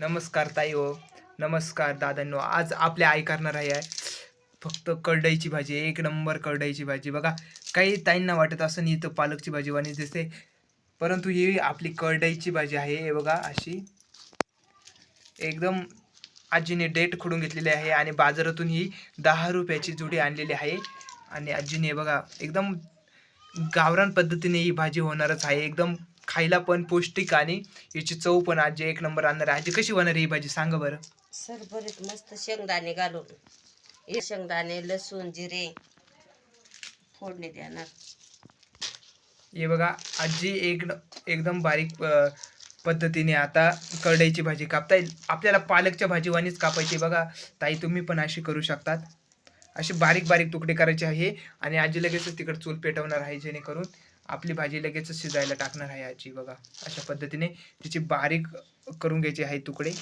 नमस्कार ताई हो. नमस्कार दादांनो. आज आपल्या आई करणार आहे. आहे फक्त करडईची भाजी एक नंबर करडईची भाजी. बघा काही ताईंना वाटत असं नाही इथं पालकची भाजी वाणी दिसते. परंतु ही आपली करडईची भाजी आहे. हे बघा अशी एकदम आजीने डेट खोडून घेतलेली आहे आणि बाजारातून ही दहा रुपयाची जुडी आणलेली आहे. आणि आजीने बघा एकदम गावरान पद्धतीने ही भाजी होणारच आहे. एकदम खायला पण पौष्टिक आणि याची चव पण आजी एक नंबर आणणार आहे. आजी कशी आहे ही भाजी? सांगा बरं. सरभरीत मस्त शेंगदाणे घालून. हे शेंगदाणे लसूण जिरे फोडणी देणार. हे बघा आजी एक न- एकदम बारीक अ, पद्धतीने आता करडईची भाजी कापता येईल. आपल्याला पालकच्या भाजीवानीच कापायची बघा. ताई तुम्ही पण अशी करू शकतात. अशी बारीक बारीक तुकडे करायचे आहे. आणि आजी लगेचच तिकडे चूल पेटवणार आहे जेणेकरून आपली भाजी लगेचच शिजायला टाकणार आहे आजी बघा. अशा पद्धतीने तिची बारीक करून घ्यायची आहे तुकडे.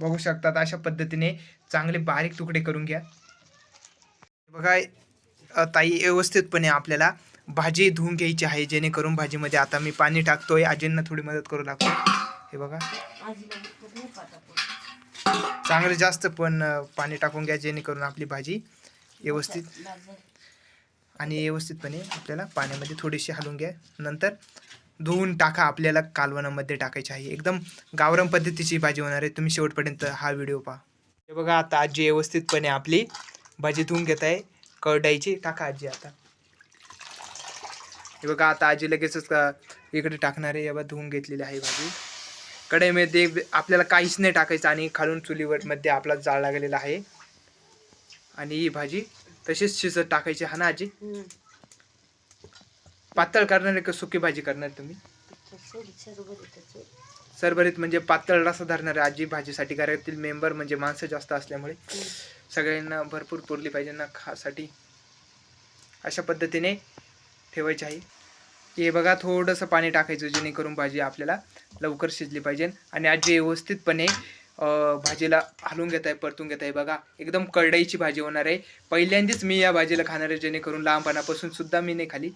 बघू शकतात अशा पद्धतीने चांगले बारीक तुकडे करून घ्या. बघा ताई व्यवस्थितपणे आपल्याला भाजी धुवून घ्यायची आहे जेणेकरून भाजीमध्ये आता मी पाणी टाकतोय. आजींना थोडी मदत करू लागतो हे बघा. चांगले जास्त पण पाणी टाकून घ्या जेणेकरून आपली भाजी व्यवस्थित आणि व्यवस्थितपणे आपल्याला पाण्यामध्ये थोडीशी हलवून घ्या. नंतर धुवून टाका आपल्याला कालवणामध्ये टाकायची आहे. एकदम गावरान पद्धतीची भाजी होणार आहे. तुम्ही शेवटपर्यंत हा व्हिडिओ पहा. हे बघा आता आजी व्यवस्थितपणे आपली भाजी धुवून घेत आहे. करडाईची टाका आजी आता. हे बघा आता आजी लगेचच इकडे टाकणार आहे. बघा धुवून घेतलेली आहे भाजी. कढईमध्ये आपल्याला काहीच नाही टाकायचं आणि खालून चुलीवर मध्ये आपला जाळ लागलेला आहे. आणि ही भाजी तशीच शिजत टाकायची. हा ना आजी. पातळ करणार का सुकी भाजी करणार तुम्ही. सरभरीत म्हणजे पातळ रसा धरणारे आजी भाजीसाठी. घरातील मेंबर म्हणजे माणसं जास्त असल्यामुळे. सगळ्यांना भरपूर पुरली पाहिजे ना खासाठी. अशा पद्धतीने ठेवायची आहे. हे बघा थोडंसं पाणी टाकायचं जेणेकरून भाजी आपल्याला लवकर शिजली पाहिजे. आणि आजी व्यवस्थितपणे भाजीला हलवून घेत आहे परतून घेत आहे बघा एकदम करडईची भाजी होणार आहे. पहिल्यांदाच मी या भाजीला खाणार आहे जेणेकरून लहानपणापासून सुद्धा मी नाही खाली.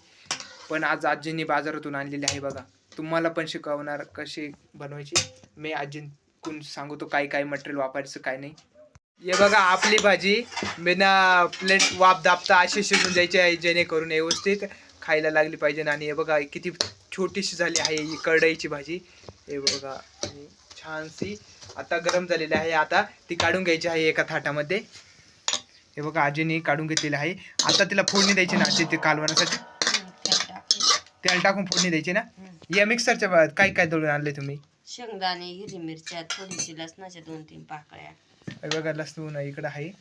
पण आज आजींनी बाजारातून आणलेली आहे बघा. तुम्हाला पण शिकवणार कशी बनवायची. मी आजींकडून सांगतो काय काय मटेरियल वापरायचं काय नाही. हे बघा आपली भाजी बिना प्लेट वाप दापता अशी शिजून द्यायची आहे जेणेकरून व्यवस्थित खायला लागली पाहिजे आणि हे बघा किती छोटीशी झाली आहे ही करडईची भाजी. हे बघा आणि छानशी आता गरम झालेली आहे. आता ती काढून घ्यायची आहे एका थाटामध्ये. हे बघा आजीने काढून घेतलेली आहे. आता तिला फोडणी द्यायची ना आजी ते कालवण्यासाठी. तेल टाकून फोडणी द्यायची ना. या मिक्सरच्या काय काय दळून आणले तुम्ही? शेंगदाणे हिरवी मिरच्या थोडीशी लसणाच्या दोन तीन पाकळ्या. हे बघा लसूण इकडं आहे.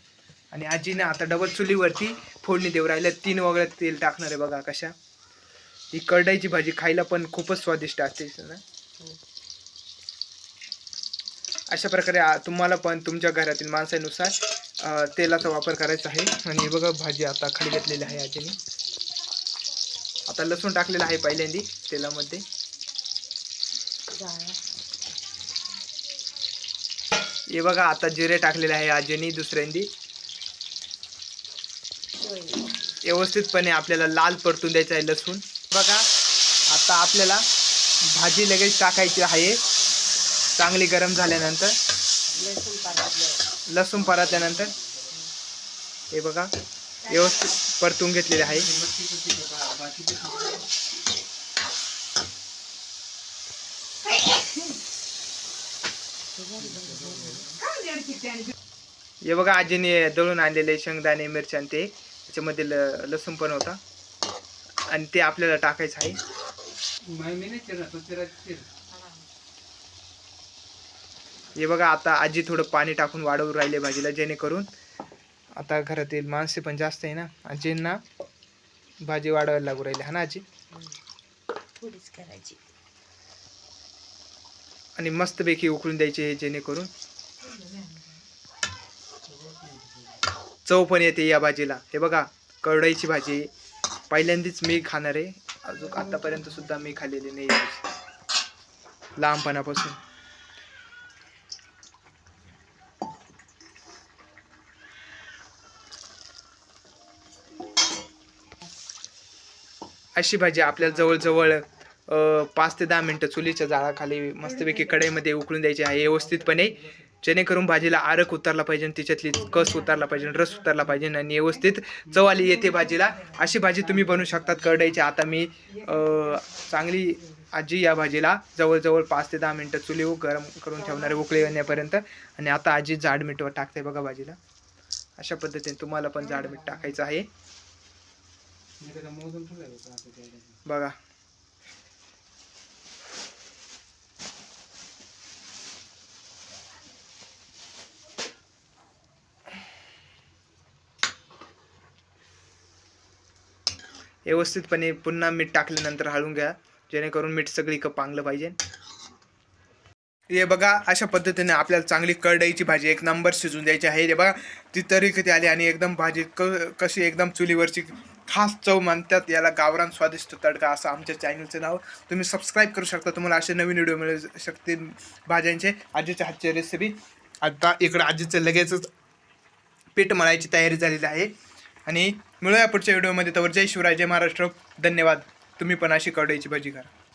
आणि आजीने आता डबल चुलीवरती फोडणी देऊ राहिल्या. तीन वगैरे तेल टाकणार आहे बघा कशा. ही करडाईची भाजी खायला पण खूपच स्वादिष्ट असते ना. अशा प्रकारे तुम्हाला पण तुमच्या घरातील माणसानुसार तेलाचा वापर करायचा आहे. आणि हे बघा भाजी आता खाली घेतलेली आहे आजीने. आता लसूण टाकलेलं आहे पहिल्यांदी तेलामध्ये. हे बघा आता जिरे टाकलेले आहे आजीने दुसऱ्यांदी. व्यवस्थितपणे आपल्याला लाल परतून द्यायचं आहे लसूण. बघा आता आपल्याला भाजी लगेच टाकायची आहे. चांगली गरम झाल्यानंतर लसूण पाकळ्या परतल्यानंतर हे बघा व्यवस्थित परतून घेतलेले आहे. हे बघा आजीने दळून आणलेले शेंगदाणे मिरच्या ते त्याच्यामध्ये ल लसूण पण होता. आणि ते आपल्याला टाकायचं आहे. हे बघा आता आजी थोडं पाणी टाकून वाढवून राहिले भाजीला जेणेकरून आता घरातील माणसे पण जास्त आहे ना आजींना भाजी वाढवायला लागू राहिली हा ना आजी? थोडीच करायची. आणि मस्तपैकी उकळून द्यायचे जेणेकरून चव पण येते या भाजीला. हे बघा करडईची भाजी. पहिल्यांदाच मी खाणार आहे. अजून आतापर्यंत सुद्धा मी खाल्लेली नाही लहानपणापासून. अशी भाजी आपल्याला जवळजवळ पाच ते दहा मिनटं चुलीच्या जाळाखाली मस्तपैकी कढईमध्ये उकळून द्यायची आहे. व्यवस्थितपणे जेणेकरून भाजीला आरक उतरला पाहिजे तिच्यातली कस उतरला पाहिजे रस उतरला पाहिजे आणि व्यवस्थित चव आली येते भाजीला. अशी भाजी तुम्ही बनवू शकतात करडायची आता मी चांगली आजी या भाजीला जवळजवळ पाच ते दहा मिनटं चुली गरम करून ठेवणार उकळे उकळी येण्यापर्यंत. आणि आता आजी जाड मीठ टाकते बघा भाजीला. अशा पद्धतीने तुम्हाला पण जाड मीठ टाकायचं आहे. बघा. व्यवस्थितपणे पुन्हा मीठ टाकल्यानंतर हळून घ्या जेणेकरून मीठ सगळी कप पांगलं पाहिजे. हे बघा अशा पद्धतीने आपल्याला चांगली करडईची भाजी एक नंबर शिजून द्यायची आहे. हे बघा ती तरी किती आली आणि एकदम भाजी क कशी एकदम चुलीवरची खास चव म्हणतात याला गावरान स्वादिष्ट तडका असं आमच्या चॅनलचं नाव. तुम्ही सबस्क्राईब करू शकता तुम्हाला असे नवीन व्हिडिओ मिळू शकतील भाज्यांचे. आजीच्या हातची रेसिपी आता इकडं आजीचं लगेचच पीठ मळायची तयारी झालेली आहे. आणि मिळूया पुढच्या व्हिडिओमध्ये. तर जय शिवराय जय महाराष्ट्र. धन्यवाद. तुम्ही पण अशी कढईची भाजी करा.